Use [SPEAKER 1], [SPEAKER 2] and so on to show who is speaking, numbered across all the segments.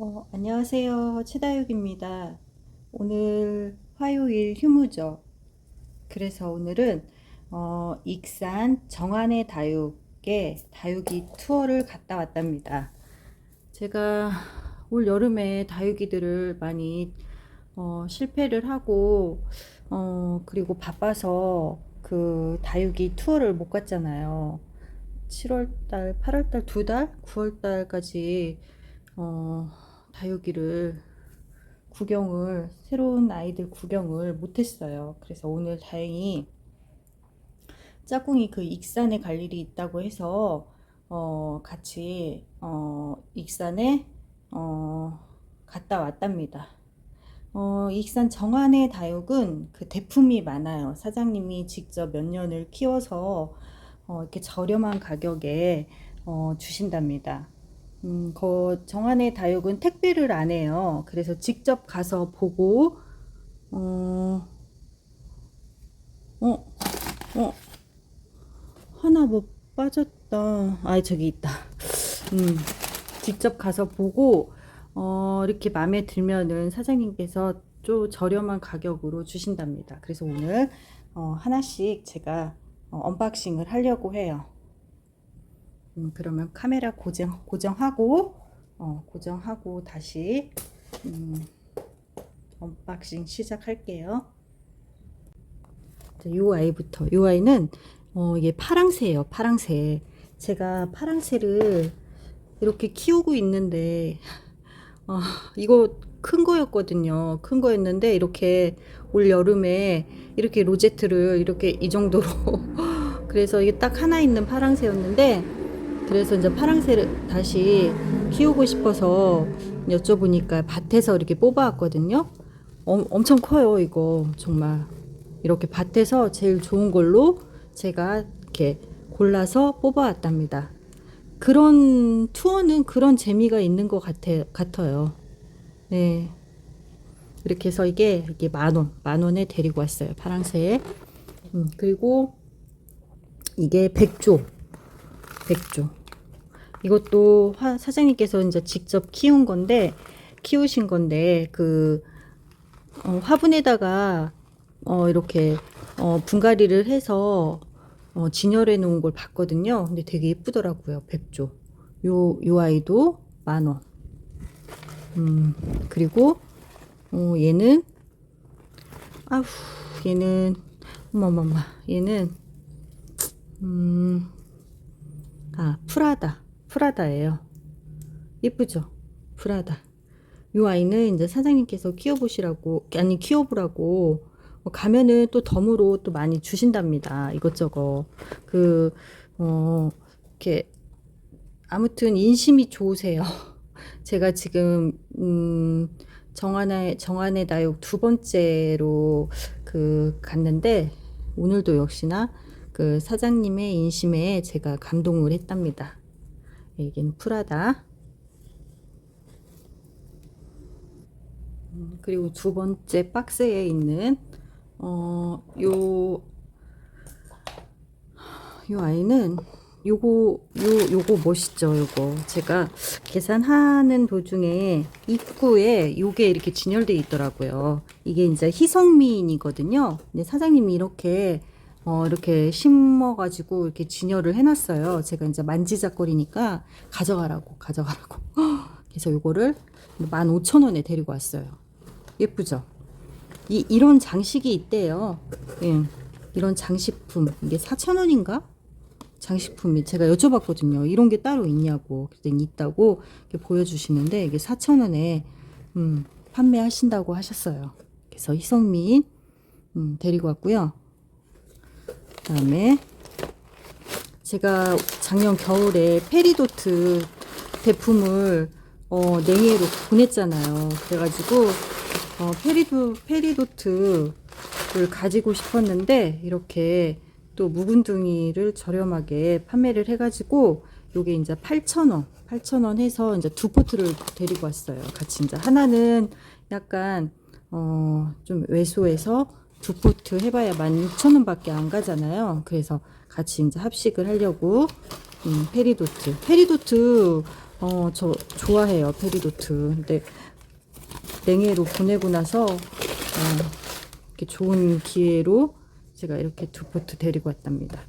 [SPEAKER 1] 어, 안녕하세요. 최다육입니다. 오늘 화요일 휴무죠. 그래서 오늘은 어, 익산 정안의 다육에 다육이 투어를 갔다 왔답니다. 제가 올 여름에 다육이들을 많이 어, 실패를 하고 어, 그리고 바빠서 그 다육이 투어를 못 갔잖아요. 7월달, 8월달 두 달, 9월달까지 어, 다육이를 구경을 새로운 아이들 구경을 못했어요. 그래서 오늘 다행히 짝꿍이 그 익산에 갈 일이 있다고 해서 어, 같이 어, 익산에 어, 갔다 왔답니다. 어, 익산 정안의 다육은 그 대품이 많아요. 사장님이 직접 몇 년을 키워서 어, 이렇게 저렴한 가격에 어, 주신답니다. 음, 거 정안의 다육은 택배를 안 해요. 그래서 직접 가서 보고, 어, 어, 어, 하나 뭐 빠졌다. 아, 저기 있다. 음, 직접 가서 보고, 어, 이렇게 마음에 들면은 사장님께서 좀 저렴한 가격으로 주신답니다. 그래서 오늘, 어, 하나씩 제가 어, 언박싱을 하려고 해요. 음, 그러면 카메라 고정, 고정하고, 어, 고정하고 다시, 음, 언박싱 시작할게요. 자, 요 아이부터. 요 아이는, 어, 이게 파랑새예요, 파랑새. 제가 파랑새를 이렇게 키우고 있는데, 어, 이거 큰 거였거든요. 큰 거였는데, 이렇게 올 여름에 이렇게 로제트를 이렇게 이 정도로. 그래서 이게 딱 하나 있는 파랑새였는데, 그래서 이제 파랑새를 다시 키우고 싶어서 여쭤보니까 밭에서 이렇게 뽑아왔거든요. 엄, 엄청 커요, 이거. 정말. 이렇게 밭에서 제일 좋은 걸로 제가 이렇게 골라서 뽑아왔답니다. 그런 투어는 그런 재미가 있는 것 같아, 같아요. 네. 이렇게 해서 이게, 이게 만 원, 만 원에 데리고 왔어요. 파랑새. 음, 그리고 이게 백조. 백조. 이것도 화, 사장님께서 이제 직접 키운 건데, 키우신 건데, 그, 어, 화분에다가, 어, 이렇게, 어, 분갈이를 해서, 어, 진열해 놓은 걸 봤거든요. 근데 되게 예쁘더라고요. 백조. 요, 요 아이도 만 원. 음, 그리고, 어, 얘는, 아휴, 얘는, 어머머머, 얘는, 음, 아, 프라다. 프라다예요. 예쁘죠? 프라다. 요 아이는 이제 사장님께서 키워보시라고, 아니, 키워보라고, 어, 가면은 또 덤으로 또 많이 주신답니다. 이것저것. 그, 어, 이렇게, 아무튼 인심이 좋으세요. 제가 지금, 음, 정안의, 정안의 다육 두 번째로 그 갔는데, 오늘도 역시나 그 사장님의 인심에 제가 감동을 했답니다. 여기는 프라다. 음, 그리고 두 번째 박스에 있는 어, 요, 요 아이는 요거, 요, 요거 멋있죠, 요거. 제가 계산하는 도중에 입구에 요게 이렇게 진열되어 있더라고요. 이게 이제 희성미인이거든요. 근데 사장님이 이렇게, 어, 이렇게 심어가지고 이렇게 진열을 해놨어요. 제가 이제 만지작거리니까 가져가라고, 가져가라고. 그래서 요거를 15,000원에 데리고 왔어요. 예쁘죠? 이, 이런 장식이 있대요. 예. 이런 장식품. 이게 4,000원인가? 장식품이 제가 여쭤봤거든요. 이런 게 따로 있냐고. 그랬더니 있다고 이렇게 보여주시는데 이게 4,000원에 음, 판매하신다고 하셨어요. 그래서 희성민 음, 데리고 왔고요. 그다음에 제가 작년 겨울에 페리도트 제품을 어, 냉이로 보냈잖아요. 그래가지고 어, 페리도 페리도트를 가지고 싶었는데 이렇게 또 묵은둥이를 저렴하게 판매를 해가지고 요게 이제 8,000원, 8,000원 해서 이제 두 포트를 데리고 왔어요. 같이 이제 하나는 약간 어, 좀 왜소해서 두 포트 해봐야 16,000원 밖에 안 가잖아요. 그래서 같이 이제 합식을 하려고 음, 페리도트. 페리도트 어, 저 좋아해요. 페리도트. 근데 냉해로 보내고 나서 어, 이렇게 좋은 기회로 제가 이렇게 두 포트 데리고 왔답니다.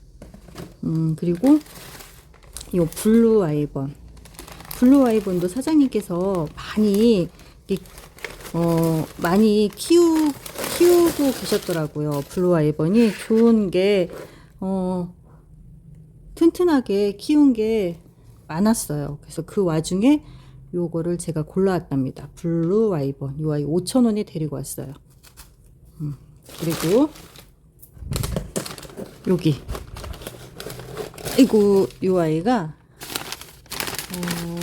[SPEAKER 1] 음, 그리고 이 블루 아이번. 블루 아이번도 사장님께서 많이 어, 많이 키우 키우고 계셨더라고요. 블루 아이번이 좋은 게 어, 튼튼하게 키운 게 많았어요. 그래서 그 와중에 요거를 제가 골라왔답니다. 블루 아이번. 요 아이 5,000원에 데리고 왔어요. 음, 그리고 여기 이거 요 아이가 어,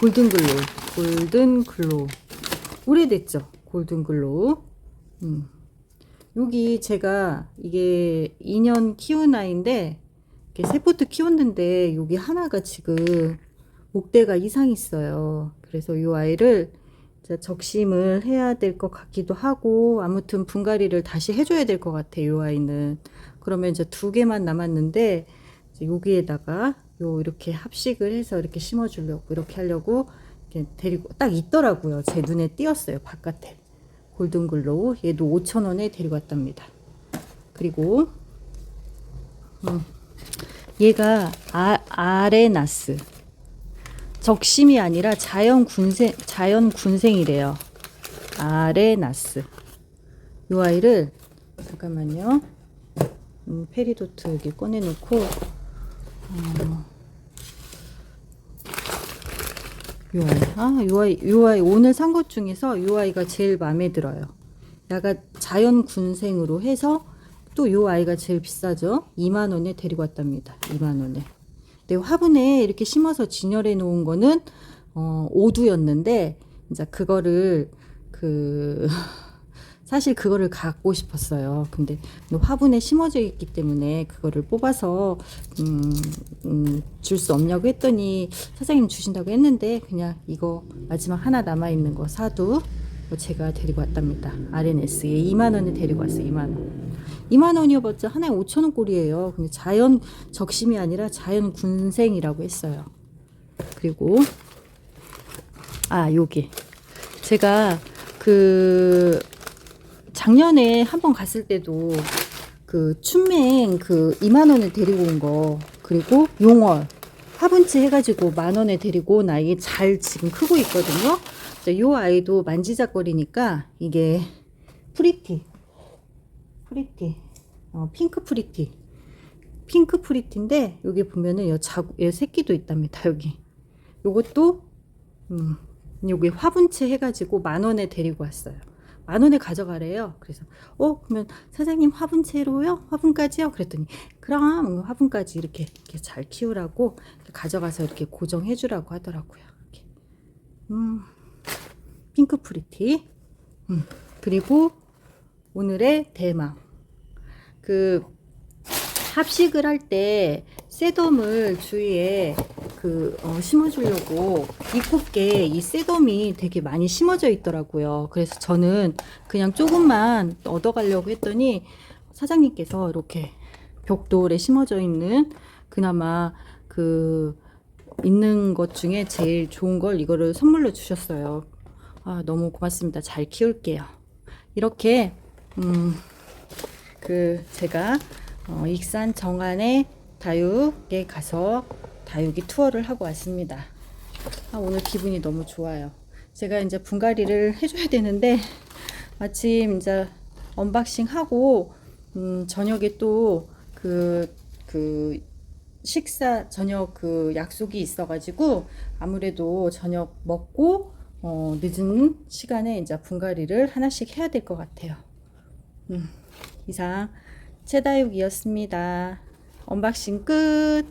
[SPEAKER 1] 골든 글로 골든 글로 오래됐죠 골든 글로 음. 여기 제가 이게 2년 키운 아이인데 이렇게 세 포트 키웠는데 여기 하나가 지금 목대가 이상 있어요 그래서 이 아이를 적심을 해야 될 것 같기도 하고 아무튼 분갈이를 다시 해줘야 될 것 같아요 이 아이는 그러면 이제 두 개만 남았는데 여기에다가 요 이렇게 합식을 해서 이렇게 심어주려고 이렇게 하려고 이렇게 데리고 딱 있더라고요. 제 눈에 띄었어요 바깥에 골든글로우 얘도 5,000원에 데리고 왔답니다. 그리고 음, 얘가 아, 아레나스 적심이 아니라 자연 군생 자연 군생이래요. 아레나스 요 아이를 잠깐만요. 음, 페리도트 여기 꺼내놓고 요 아이. 아, 요 아이 오늘 산 것 중에서 요 아이가 제일 마음에 들어요. 약간 자연 군생으로 해서 또요 아이가 제일 비싸죠. 2만 원에 데리고 왔답니다. 2만 원에. 근데 화분에 이렇게 심어서 진열해 놓은 거는 어, 오두였는데 이제 그거를 그 사실 그거를 갖고 싶었어요. 근데 화분에 심어져 있기 때문에 그거를 뽑아서 음, 음, 줄 수 없냐고 했더니 사장님 주신다고 했는데 그냥 이거 마지막 하나 남아 있는 거 사두 제가 데리고 왔답니다. RNS에 2만 원에 데리고 왔어요. 2만 원. 2만 원이어봤자 하나에 5천 원 꼴이에요. 근데 자연 적심이 아니라 자연 군생이라고 했어요. 그리고 아 여기 제가 그 작년에 한 번 갔을 때도 그 춘맹 그 2만 원에 데리고 온 거 그리고 용월 화분치 해가지고 만 원에 데리고 온 아이 잘 지금 크고 있거든요. 이 아이도 만지작거리니까 이게 프리티 프리티 어, 핑크 프리티 핑크 프리티인데 여기 보면은 여 자구 여 새끼도 있답니다 여기 요것도 음 여기 화분채 해가지고 만 원에 데리고 왔어요. 만 원에 가져가래요. 그래서 어 그러면 사장님 화분채로요? 화분까지요? 그랬더니 그럼 화분까지 이렇게, 이렇게 잘 키우라고 가져가서 이렇게 고정해 주라고 하더라고요. 이렇게. 음 핑크 프리티 음 그리고 오늘의 대망 그 합식을 할 때 쇠돔을 주위에 그 어, 심어주려고 이꽃게 이 쇠돔이 되게 많이 심어져 있더라고요. 그래서 저는 그냥 조금만 얻어가려고 했더니 사장님께서 이렇게 벽돌에 심어져 있는 그나마 그 있는 것 중에 제일 좋은 걸 이거를 선물로 주셨어요. 아, 너무 고맙습니다. 잘 키울게요. 이렇게 음, 그 제가 어, 익산 정안의 다육에 가서 다육이 투어를 하고 왔습니다. 아, 오늘 기분이 너무 좋아요. 제가 이제 분갈이를 해줘야 되는데 마침 이제 언박싱 하고 음, 저녁에 또그그 식사 저녁 그 약속이 있어가지고 아무래도 저녁 먹고 어, 늦은 시간에 이제 분갈이를 하나씩 해야 될 것 같아요. 음, 이상 최다육이었습니다. 언박싱 끝.